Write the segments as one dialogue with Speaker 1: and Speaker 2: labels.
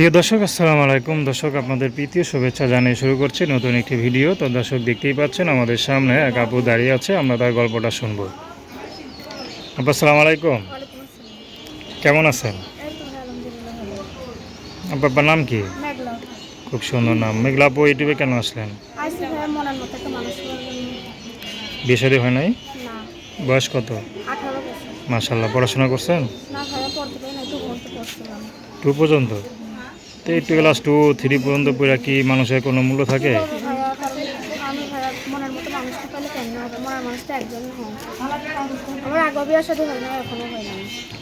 Speaker 1: প্রিয় দর্শক আসসালামু আলাইকুম। দর্শক আপনাদের প্রীতীয় শুভেচ্ছা জানিয়ে শুরু করছি নতুন একটি ভিডিও। তো দর্শক দেখতেই পাচ্ছেন আমাদের সামনে এক আপু দাঁড়িয়ে আছে আমরা তার গল্পটা শুনব। আপু আসসালামু আলাইকুম। কেমন আছেন? আপনার নাম কি? খুব সুন্দর নাম। মেঘলা আপু ইউটিউবে কেন আসলেন? বিয়ে হয় নাই? বয়স কত? মাশাল্লাহ পড়াশোনা করছেন? টু পর্যন্ত? তো একটু ক্লাস টু থ্রি পর্যন্ত পড়া কি মানুষের কোনো মূল্য থাকে?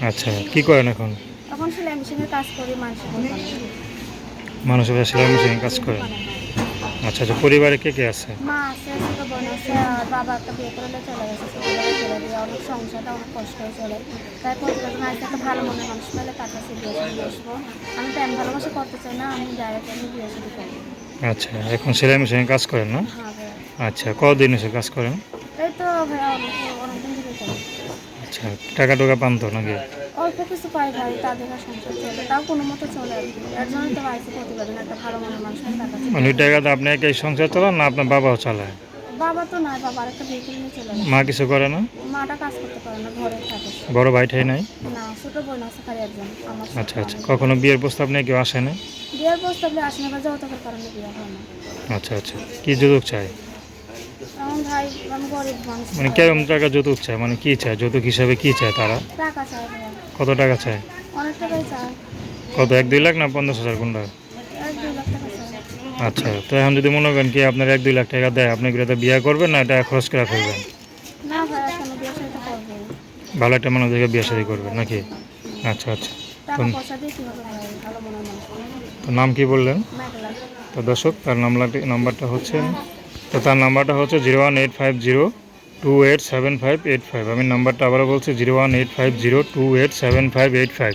Speaker 1: আচ্ছা কি করেন এখন?
Speaker 2: এখন সেলাই মেশিনের কাজ করি মানুষের
Speaker 1: সেলাই কাজ করেন আচ্ছা আচ্ছা পরিবারে কে কে আছে?
Speaker 2: মা আছে বোন আছে বাবা একটা বিয়ে চলে গেছে অনেক সংসারটা অনেক কষ্ট চলে। তাই প্রতিবেদন আজকে একটা ভালো মনের মানুষ পেলে তার কাছে বিয়ে শুরু আসব। আমি প্রেম ভালোবাসা করতে চাই না আমি ডাইরেক্ট আমি বিয়ে শুরু করব
Speaker 1: আচ্ছা এখন সেলাই মেশিনে কাজ করেন না?
Speaker 2: হ্যাঁ
Speaker 1: আচ্ছা কদিন এসে কাজ করেন?
Speaker 2: এই তো করি।
Speaker 1: আচ্ছা টাকা টোকা পান তো নাকি?
Speaker 2: অল্প কিছু পাই ভাই তাদের সংসার চলে তাও কোনো মতো চলে আর কি। এর জন্যই তো প্রতিবেদন একটা ভালো মনের মানুষ
Speaker 1: মানে ওই টাকাতে আপনি একাই সংসার চালান না আপনার বাবাও চালায়?
Speaker 2: বাবা তো নয় বাবা বিয়ে করে নিয়ে চলে গেছে।
Speaker 1: মা কিছু করে না?
Speaker 2: মাটা কাজ করতে পারে না ঘরে থাকে
Speaker 1: বড় ভাই ঠাই নাই?
Speaker 2: না ছোটো বোন আছে খালি একজন আমার
Speaker 1: আচ্ছা আচ্ছা। কখনো বিয়ের প্রস্তাব নিয়ে কেউ আসে না
Speaker 2: বিয়ের প্রস্তাবে আসে না বা যৌতুকের কারণে বিয়ে হয় না
Speaker 1: আচ্ছা আচ্ছা। কি যৌতুক চাই
Speaker 2: আমার ভাই আমি গরিব মানুষ।
Speaker 1: মানে কেরম টাকা যৌতুক চায়? মানে কি চায়? যৌতুক হিসাবে কি চায় তারা?
Speaker 2: টাকা চাই ভাইয়া
Speaker 1: কত টাকা চায়?
Speaker 2: অনেক টাকাই চাই
Speaker 1: কত? এক দুই লাখ না পঞ্চাশ হাজার কোনটা
Speaker 2: এক দুই লাখ টাকা চাই
Speaker 1: আচ্ছা তো এখন যদি মনে করেন কি আপনার এক দুই লাখ টাকা দেয় আপনি কি এটা বিয়ে করবেন না এটা খরচ করে ফেলবেন ভালো একটা মানুষ দেখে বিয়ে শাদী করবেন নাকি? আচ্ছা আচ্ছা। তো নাম কি বললেন? তো দর্শক তার নাম্বারটি নাম্বারটা হচ্ছে তো তার নাম্বারটা হচ্ছে zero one eight five zero two eight seven five eight five. আমি নাম্বারটা আবারও বলছি zero one eight five zero two eight seven five eight five.